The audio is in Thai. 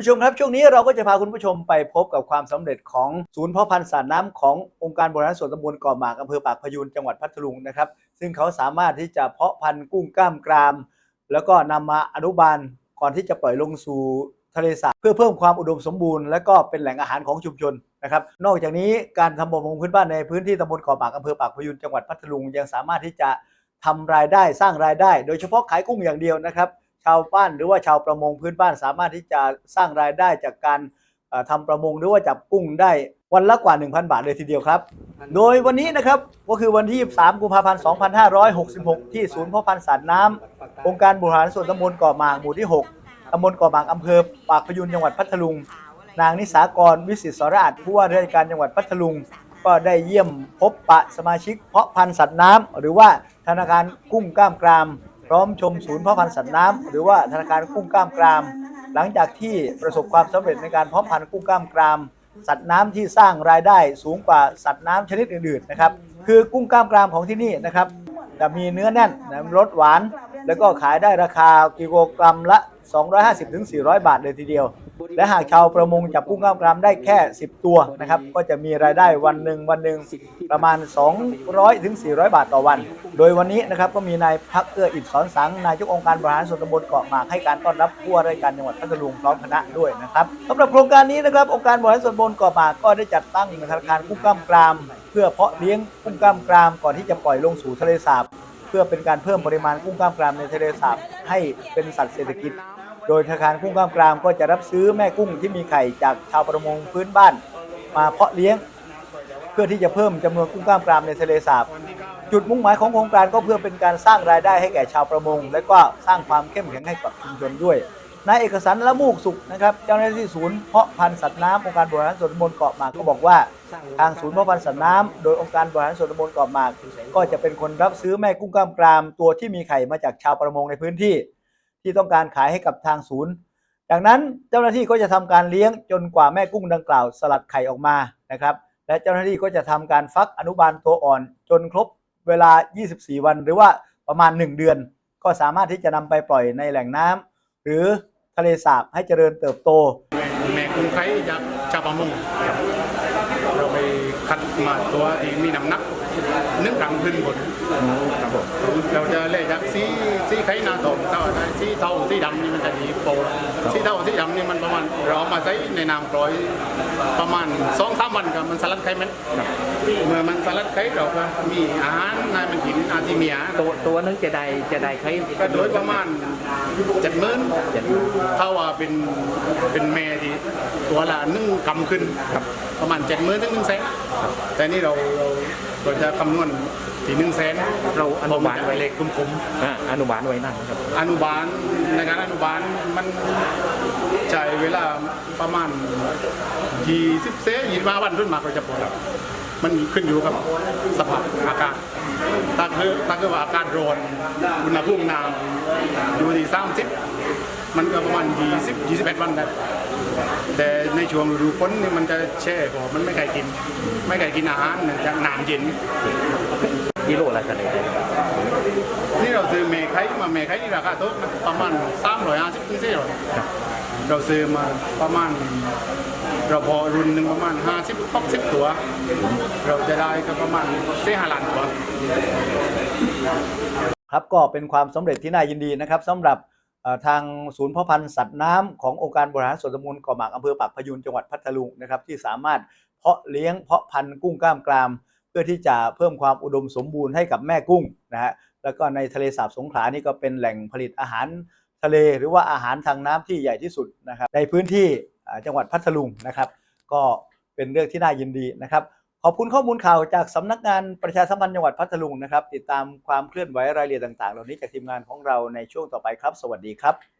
ผู้ชมครับช่วงนี้เราก็จะพาคุณผู้ชมไปพบกับความสำเร็จของศูนย์เพาะพันธุ์สัตว์น้ำขององค์การบริหารส่วนตำบลกาะหมากอำเภอปากพยูนจังหวัดพัทลุงนะครับ ซึ่งเขาสามารถที่จะเพาะพันธุ์กุ้งกล้ามกราม แล้วก็นำมาอนุบาลก่อนที่จะปล่อยลงสู่ทะเลสาบเพื่อเพิ่มความอุดมสมบูรณ์และก็เป็นแหล่งอาหารของชุมชนนะครับนอกจากนี้การทำประมงพื้นบ้านในพื้นที่ตำบลกาะหมากอำเภอปากพยูนจังหวัดพัทลุงยังสามารถที่จะทำรายได้สร้างรายได้ โดยเฉพาะขายกุ้งอย่างเดียวนะครับ ชาวบ้านหรือว่าชาวประมงพื้นบ้านสามารถที่จะสร้างรายได้จากการเอ่อทำประมงหรือว่าจับกุ้งได้วันละกว่า 1,000 บาทเลยทีเดียวครับ โดยวันนี้นะครับก็คือวันที่23กุมภาพันธ์ 2566 ที่ศูนย์เพาะพันธุ์สัตว์น้ำองค์การบริหารส่วนตำบลเกาะหมากหมู่ที่ 6ตำบลเกาะหมากอำเภอปากพยูนจังหวัดพัทลุง นางนิสากรวิสิตสราชผู้ว่าราชการจังหวัดพัทลุง ก็ได้เยี่ยมพบปะสมาชิกเพาะพันธุ์สัตว์น้ำหรือว่าธนาคารกุ้งกล้ามกราม พร้อมชมศูนย์เพาะพันธุ์สัตว์น้ำหรือว่าธนาคารกุ้งกล้ามกราม หลังจากที่ประสบความสำเร็จในการเพาะพันธุ์กุ้งกล้ามกราม สัตว์น้ำที่สร้างรายได้สูงกว่าสัตว์น้ำชนิดอื่นๆนะครับคือกุ้งกล้ามกรามของที่นี่นะครับจะมีเนื้อแน่นรสหวาน แล้วก็ขายได้ราคากิโลกรัมละ 250-400 บาทเลยทีเดียว และหากชาวประมงจับกุ้งกล้ามกรามได้แค่ 10 ตัวนะครับก็จะมีรายได้วันหนึ่งวันหนึ่งประมาณ 200ถึง400 บาทต่อวัน โดยวันนี้นะครับก็มีนายพักเอื้ออิฐสอนสังนายกองค์การบริหารส่วนตำบลเกาะหมากให้การต้อนรับผู้ว่าราชการจังหวัดพัทลุงพร้อมคณะด้วยนะครับสำหรับโครงการนี้นะครับองค์การบริหารส่วนตำบลเกาะหมากก็ได้จัดตั้งธนาคารกุ้งกล้ามกราม เพื่อเพาะเลี้ยงกุ้งกล้ามกรามก่อนที่จะปล่อยลงสู่ทะเลสาบ เพื่อเป็นการเพิ่มปริมาณกุ้งกล้ามกรามในทะเลสาบให้เป็นสัตว์เศรษฐกิจ โดยธนาคารกุ้งกล้ามกรามก็จะรับซื้อแม่กุ้งที่มีไข่จากชาวประมงพื้นบ้าน มาเพาะเลี้ยง เพื่อที่จะเพิ่มจำนวนกุ้งกล้ามกรามในทะเลสาบจุดมุ่งหมายของโครงการก็เพื่อเป็นการสร้างรายได้ให้แก่ชาวประมง และก็สร้างความเข้มแข็งให้กับชุมชนด้วย นายเอกสารละมูกสุขนะครับเจ้าหน้าที่ศูนย์เพาะพันธุ์สัตว์น้ำองค์การบริหารส่วนตำบลเกาะหมากก็บอกว่า ทางศูนย์เพาะพันธุ์สัตว์น้ำโดยองค์การบริหารส่วนตำบลเกาะหมาก ก็จะเป็นคนรับซื้อแม่กุ้งกล้ามกราม ตัวที่มีไข่มาจากชาวประมงในพื้นที่ ที่ต้องการขายให้กับทางศูนย์จากนั้นเจ้าหน้าที่ก็จะทำการเลี้ยงจนกว่าแม่กุ้งดังกล่าว สลัดไข่ออกมานะครับ และเจ้าหน้าที่ก็จะทำการฟักอนุบาลตัวอ่อน จนครบเวลา 24 วัน หรือว่าประมาณ 1 เดือน ก็สามารถที่จะนำไปปล่อยในแหล่งน้ำหรือ ทะเลสาบให้เจริญเติบโตแม่กุ้งไข่จากชาวประมงเราไปคัดมาตัวที่มีน้ำหนักหนึ่งกรัมขึ้นบนครับผมเราจะเล่จากสีสีไข่หนาทองเท่านั้นสีเทาสีดำนี่มันจะดีโปรสีเทาสีดำนี่มันประมาณเราเอามาใส่ในน้ำกรอยประมาณสองสามวันครับมันสลัดไข่มันเมื่อมันสลัดไข่เราก็มีอาหารนายมันกินอาทิเมียตัวตัวนึงจะได้จะได้ใครก็โดยประมาณเจ็ดหมื่นถ้าว่าเป็นเป็นแม่ที่ตัวละหนึ่งกำขึ้นประมาณเจ็ดหมื่นถึงหนึ่งแสนแต่นี่เราเราเราจะคำนวณที่หนึ่งแสนเราอนุบาลไว้ไว้เลขกลมอ่าอนุบาลไว้นั่นครับๆอนุบาลในการอนุบาลมันใช้เวลาประมาณยี่สิบเซนยี่สิบห้าวันรุ่นมากเราจะปลดมันขึ้นอยู่กับสภาพอากาศถ้าคือถ้าคือว่าอากาศร้อนอุณหภูมิน้ำอยู่ที่สามสิบ มันก็ประมาณยี่สิบยี่สิบเอ็ดวันได้แต่ในช่วงฤดูฝนนี่มันจะแช่พอมันไม่ไก่กิน ไม่ไก่กินอาหารเนื่องจากน้ำเย็นกิโลละเท่าไหร่นี่เราซื้อเมฆไข่มาเมฆไข่นี่ราคาถูกนะประมาณสามร้อยห้าสิบถึงสี่ร้อยเราซื้อมาประมาณเราพอรุ่นหนึ่งประมาณห้าสิบหกสิบตัว เราจะได้ก็ประมาณสี่ห้าล้านตัวครับก็เป็นความสำเร็จที่น่ายินดีนะครับสำหรับเอ่อ ทางศูนย์เพาะพันธุ์สัตว์น้ำขององค์การบริหารส่วนตำบลเกาะหมากอำเภอปากพยูนจังหวัดพัทลุงนะครับที่สามารถเพาะเลี้ยงเพาะพันธุ์กุ้งกล้ามกราม เพื่อที่จะเพิ่มความอุดมสมบูรณ์ให้กับแม่กุ้งนะฮะแล้วก็ในทะเลสาบสงขลานี่ก็เป็นแหล่งผลิตอาหารทะเลหรือว่าอาหารทางน้ำที่ใหญ่ที่สุดนะครับในพื้นที่จังหวัดพัทลุงนะครับ ก็เป็นเรื่องที่น่ายินดีนะครับ ขอบคุณข้อมูลข่าวจากสำนักงานประชาสัมพันธ์จังหวัดพัทลุงนะครับ ติดตามความเคลื่อนไหวรายละเอียดต่างๆ เหล่านี้จากทีมงานของเราในช่วงต่อไปครับ สวัสดีครับ